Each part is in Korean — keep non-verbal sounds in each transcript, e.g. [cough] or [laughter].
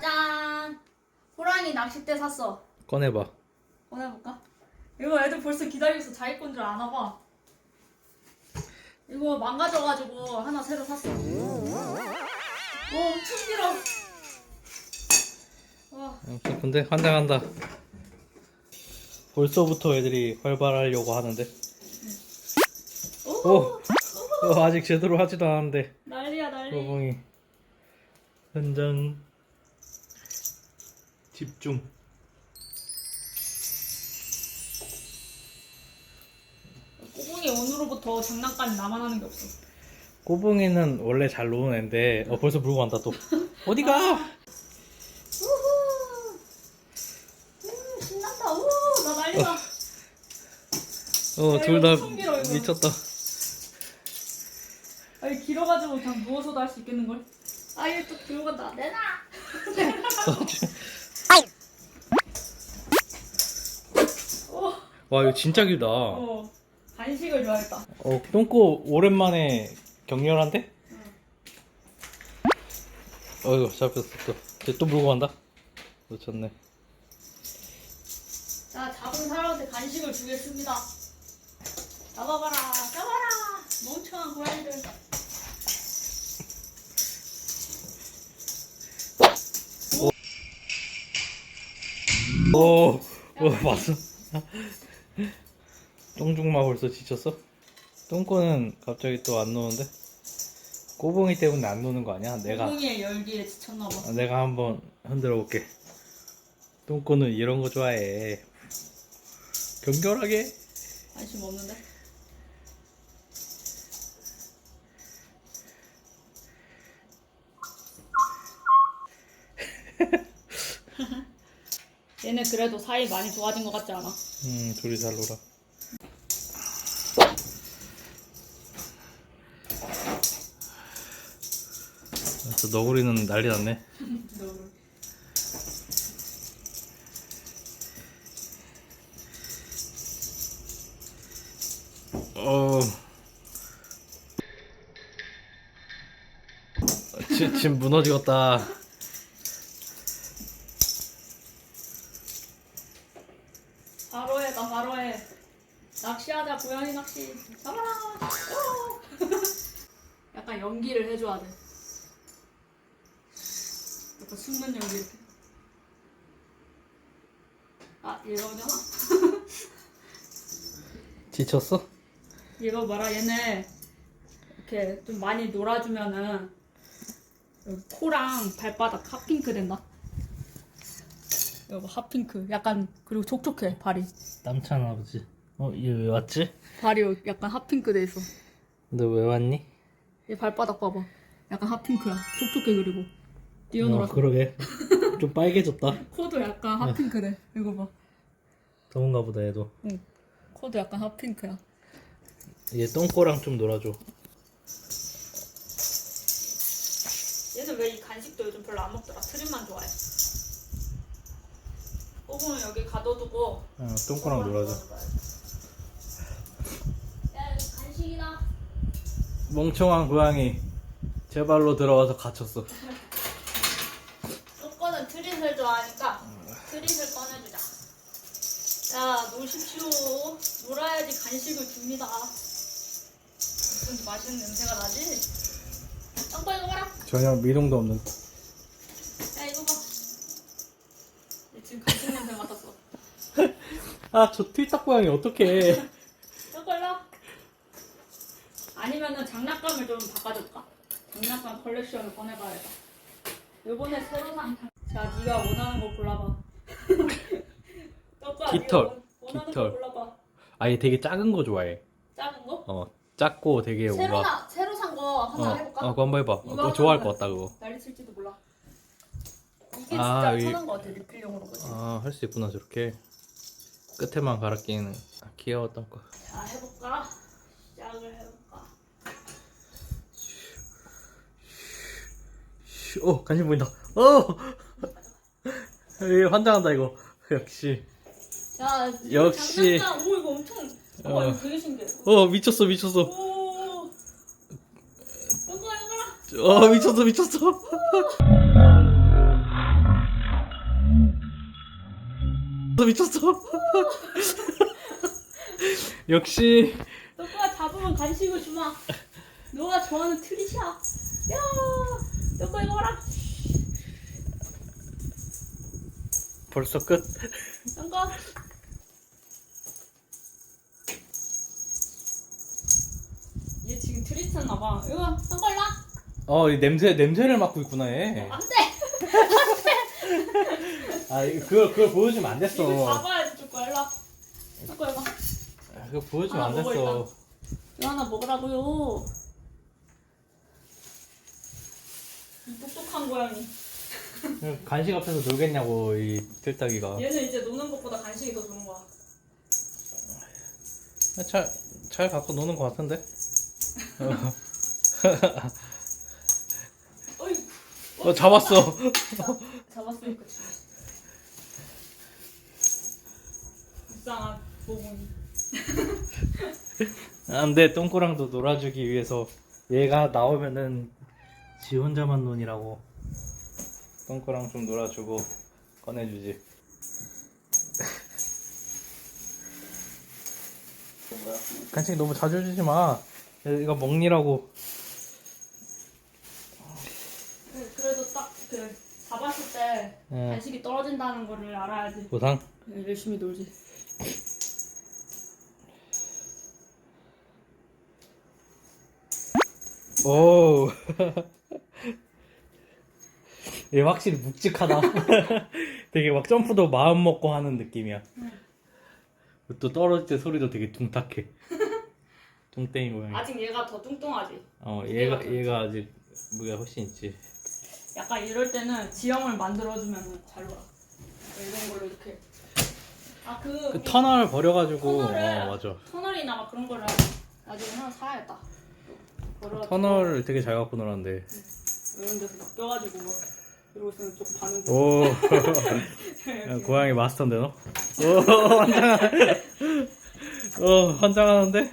짜잔! 호랑이 낚싯대 샀어. 꺼내봐. 꺼내볼까? 이거 애들 벌써 있어. 자기 건 줄 아나 봐. 이거 망가져가지고 하나 새로 샀어. 오, 엄청 길어. 와, 아무튼 근데 환장한다. 벌써부터 애들이 활발하려고 하는데. 오, 오! 어, 아직 제대로 하지도 않았는데. 난리야 난리. 거봉이. 현장. 집중. 꼬붕이 오늘로부터 장난감이 나만 하는 게 없어. 꼬붕이는 원래 잘 노는 애인데, 어, 벌써 물고 간다 또. 어디 가? 우후. 음, 신난다. 우, 나 난리다. 어, 야, 둘 이거 다 엄청 길어, 이거. 미쳤다. 아니 길어가지고 그냥 누워서도 할 수 있겠는 걸. 아, 얘또 들어간다. 내놔. [laughs] 와, 이거 진짜 길다. 어, 간식을 줘야겠다. 어, 똥꼬 오랜만에 격렬한데? 어이구, 잡혔어 또. 이제 또 물고 간다? 놓쳤네. 자, 잡은 사람한테 간식을 주겠습니다. 잡아봐라, 잡아라, 멍청한 고양이들. 오, 오, 봤어. 똥중마 벌써 지쳤어? 똥꼬는 갑자기 또 안 노는데? 꼬봉이 때문에 안 노는 거 아니야? 내가, 고양이의 열기에 지쳤나봐. 아, 내가 한번 흔들어 볼게. 똥꼬는 이런 거 좋아해. 격렬하게? 관심 없는데? 얘네 그래도 사이 많이 좋아진 것 같지 않아? 음, 둘이 잘 놀아. 아, 저 너구리는 난리 났네. [laughs] 어. 지, 지금 무너지겠다. 낚시. 잡아라. 오! 약간 연기를 해줘야 돼. 약간 숨는 연기 이렇게. 아, 얘가 오잖아? [laughs] 지쳤어? 이거 봐라, 얘네 이렇게 좀 많이 놀아주면은 여기 코랑 발바닥 핫핑크 된다. 이거 봐, 핫핑크. 약간 그리고 촉촉해 발이. 땀찬 아버지. 어, 얘 왜 왔지? 발이 약간 핫핑크 돼 있어. 너 왜 왔니? 얘 발바닥 봐봐. 약간 핫핑크야. 촉촉해 그리고 어, 뛰어놀아서. 그러게. 좀 빨개졌다. [laughs] 코도 약간 핫핑크래. 이거 봐. 더운가 보다 얘도. 응. 코도 약간 핫핑크야. 얘 똥꼬랑 좀 놀아줘. 얘는 왜 이 간식도 요즘 별로 안 먹더라. 트림만 좋아해. 오븐은 여기 가둬두고 어, 똥꼬랑 놀아줘. 야 간식이다. 멍청한 고양이. 제 발로 들어와서 갇혔어. 조건은 트릿을 좋아하니까 트릿을 꺼내주자. 자 노십시오. 놀아야지 간식을 줍니다. 무슨 맛있는 냄새가 나지? 똥꼬 이거 봐라. 전혀 미동도 없는. 야 이거 봐. 얘 지금 간식 냄새 맡았어. [laughs] 아, 저 트위터 고양이 어떡해. 장난감을 좀 바꿔줄까? 장난감 컬렉션을 꺼내봐야겠다. 요번에 새로 산. 장- 자 네가 원하는 거 골라봐. [laughs] 네가 깃털, 원- 원하는 깃털. 거 골라봐. 아, 얘 되게 작은 거 좋아해. 작은 거? 어, 작고 되게 새로 뭔가. 나 새로 산거 하나 어, 해볼까? 어, 그거 한번 해봐. 어, 이거 그거 좋아할 것 같다, 그거. 난리 칠지도 몰라. 이게 아, 진짜 이- 편한 거 같아 리필용으로 그지? 아, 할 수 있구나, 저렇게. 끝에만 갈아 끼는. 아, 귀여웠던 거. 자 해볼까? 시작을 해볼까? 슈, 어, 관심 보인다. 어! 얘 [laughs] 환장한다, 이거. 역시. 자 역시. 장난감. 오 이거 엄청. 어, 어. 이거 되게 신기해. 어, 미쳤어, 미쳤어. 오. 이거 이거 어, 미쳤어, 미쳤어. [laughs] 미쳤어. [laughs] 역시 너가 잡으면 간식을 주마. 너가 좋아하는 트리샤. 야, 너거 이거 봐라. 벌써 끝. 너거. 얘 지금 트리트였나 봐. 이거 일로 와. 어, 이 냄새 냄새를 맡고 있구나 얘. 안 돼. [laughs] 아, 이거 그걸 그걸 보여주면 안 됐어. 이거 잡아야지 줄 거야. 일로 와. 너거 이거. 아, 그거 보여주면 하나 안 먹어, 됐어. 이거 하나 먹으라고요. 이 똑똑한 고양이. 간식 앞에서 놀겠냐고 이 틀딱이가. 얘는 이제 노는 것보다 간식이 더 좋은 거야. 잘, 잘 갖고 노는 것 같은데? 어. [laughs] 어이. 어, 잡았어. [laughs] 잡았으니까 지 불쌍한 모공이. 안 돼, 똥꼬랑도 놀아주기 위해서 얘가 나오면은 지 혼자만 논이라고. 똥꼬랑 좀 놀아주고 꺼내주지. 간식 너무 자주 주지 마. 얘가 먹니라고. 그- 그래도 딱 그 잡았을 때 응. 간식이 떨어진다는 거를 알아야지. 보상? 열심히 놀지. 오. [laughs] 얘 확실히 묵직하다. [laughs] 되게 막 점프도 마음 먹고 하는 느낌이야. 또 떨어질 때 소리도 되게 둥탁해. [laughs] 뚱땡이 고양이. 아직 얘가 더 뚱뚱하지. 어, 얘가 얘가 아직 무게가 훨씬 있지. 약간 이럴 때는 지형을 만들어주면 잘 놀아. 이런 걸로 이렇게. 아 그 그 터널 버려가지고 터널을- 어 맞아. 터널이나 막 그런 거를 나중에 하나 사야겠다. 터널을 되게 잘 갖고 놀았는데. 이런 데서 막 껴가지고 막 이러고 있으면 좀 반응. 오. [laughs] 야, 고양이 마스터인데 너? 오 환장. 어 환장하는데?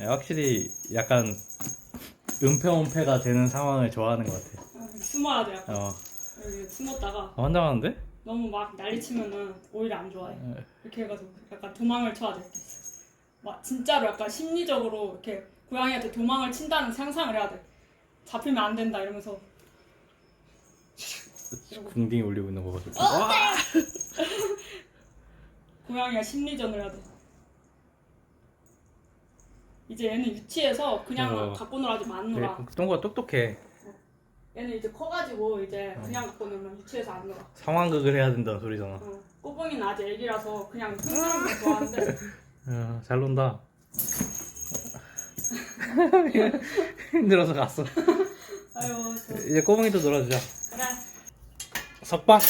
야, 확실히 약간 은폐은폐가 되는 상황을 좋아하는 것 같아. 숨어야 돼. 약간. 어 여기 숨었다가 환장하는데? 너무 막 난리치면은 오히려 안 좋아해. 어, 이렇게 해가지고 약간 도망을 쳐야 돼. 막 진짜로 약간 심리적으로 이렇게 고양이한테 도망을 친다는 상상을 해야 돼. 잡히면 안 된다 이러면서 [laughs] 궁딩이 울리고 있는 거 가지고. 어, 와! [laughs] 고양이가 심리전을 해야 돼. 이제 얘는 유치해서 그냥 어. 갖고 놀아지 안 놀아. 똥꼬가 똑똑해. 얘는 이제 커가지고 이제 어. 그냥 갖고 놀면 유치해서 안 놀아. 상황극을 해야 된다는 소리잖아. 어. 꼬봉이는 아직 애기라서 그냥 흔드는 거 좋아하는데 [laughs] 어, 잘 논다. [laughs] 힘들어서 갔어. 아유 저 이제 꼬붕이도 놀아주자. 그래 석방.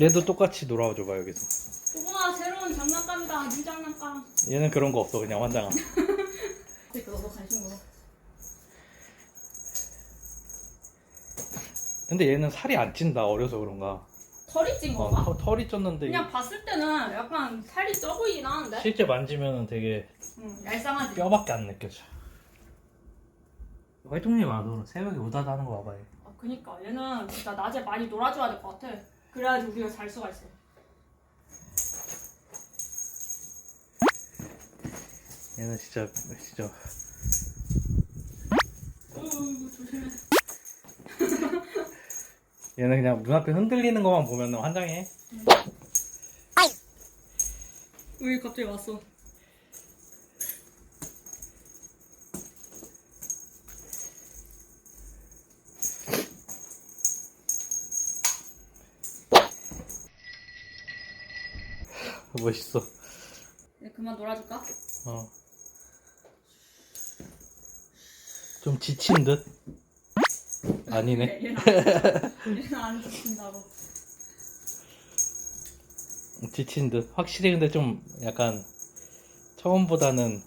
얘도 똑같이 놀아줘 봐 여기서. 꼬봉아 새로운 장난감이다 new 장난감. 얘는 그런 거 없어 그냥 환장아. 그러니까 너도 관심 먹어. 근데 얘는 살이 안 찐다 어려서 그런가. 털이 찐 어, 건가? 터- 털이 쪘는데 그냥 봤을 때는 약간 살이 쪄 보이긴 하는데. 실제 만지면은 되게 응, 얄쌍하지. 뼈밖에 안 느껴져. 활동량이 많아. 새벽에 우다다 하는 거 봐봐. 얘. 아, 그니까 얘는 진짜 낮에 많이 놀아줘야 될 것 같아. 그래야지 우리가 잘 수가 있어. 얘는 진짜 진짜 어이구 조심해. [laughs] 얘는 그냥 눈앞에 흔들리는 것만 보면 환장해. 왜 갑자기 왔어? 멋있어. 이제 그만 놀아줄까? 어. 좀 지친 듯? 아니네. 얘는 [laughs] 안, 얘는 안 지킨다고. 지친 듯. 확실히 근데 좀 약간 처음보다는